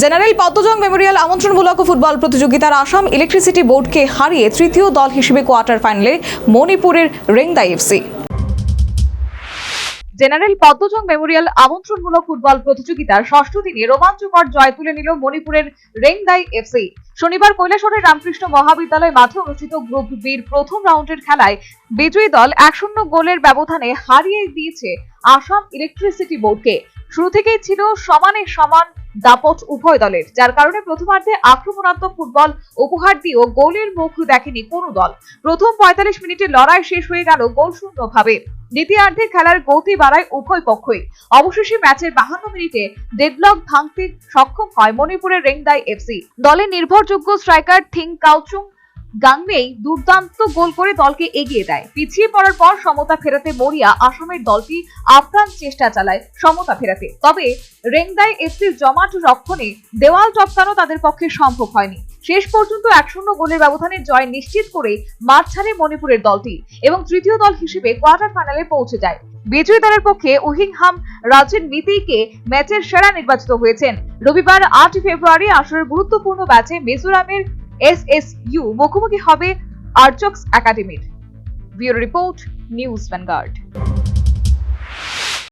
General Padmajung memorial আমন্ত্রণমূলক football প্রতিযোগিতার Assam electricity বোর্ডকে হারিয়ে তৃতীয় দল হিসেবে কোয়ার্টার ফাইনালে মণিপুরের Rengdai FC general Padmajong memorial আমন্ত্রণমূলক football প্রতিযোগিতার ষষ্ঠ দিনে রোমাঞ্চকর জয় তুলে নিল মণিপুরের রেংদাই এফসি শনিবার কৈলাসরের রামকৃষ্ণ মহাবিদ্যালয় মাঠে অনুষ্ঠিত গ্রুপ বির প্রথম রাউন্ডের খেলায় বিজয়ী দল এক শূন্য গোলের ব্যবধানে হারিয়ে দিয়েছে আসাম ইলেকট্রিসিটি বোর্ডকে শুরু থেকেই ছিল সমানে সমান দাপট উভয় দলের, যার কারণে প্রথমার্ধে আক্রমণাত্মক ফুটবল উপহার দিয়েও গোলের মুখ দেখেনি কোনো দল। প্রথম পঁয়তাল্লিশ মিনিটের লড়াই শেষ হয়ে গেল গোল শূন্যভাবে। দ্বিতীয়ার্ধে খেলার গতি বাড়ায় উভয় পক্ষই। অবশেষে ম্যাচের বাহান্ন মিনিটে ডেডলক ভাঙতে সক্ষম হয় মণিপুরের রেংদাই এফসি। দলের নির্ভরযোগ্য স্ট্রাইকার থিং কাউচুং গাংমেই দুর্দান্ত গোল করে দলকে এগিয়ে দেয়। পিছিয়ে পড়ার পর সমতা ফেরাতে মরিয়া আসামের দলটি আফগান চেষ্টা চালায় সমতা ফেরাতে। তবে রেংদাই এফসির জমাট রক্ষণে দেওয়াল টপকানো তাদের পক্ষে সম্ভব হয়নি। শেষ পর্যন্ত এক শূন্য গোলের ব্যবধানে জয় নিশ্চিত করে মাঠ ছাড়ে মণিপুরের দলটি এবং তৃতীয় দল হিসেবে কোয়ার্টার ফাইনালে পৌঁছে যায়। বিজয়ী দলের পক্ষে উহিংহাম রাজেন মিতিকে ম্যাচের সেরা নির্বাচিত হয়েছেন। রবিবার আট ফেব্রুয়ারি আসরের গুরুত্বপূর্ণ ম্যাচে মিজোরামের এস এস ইউ মুখোমুখি হবে আর্চক্স একাডেমির। Bureau report news vanguard.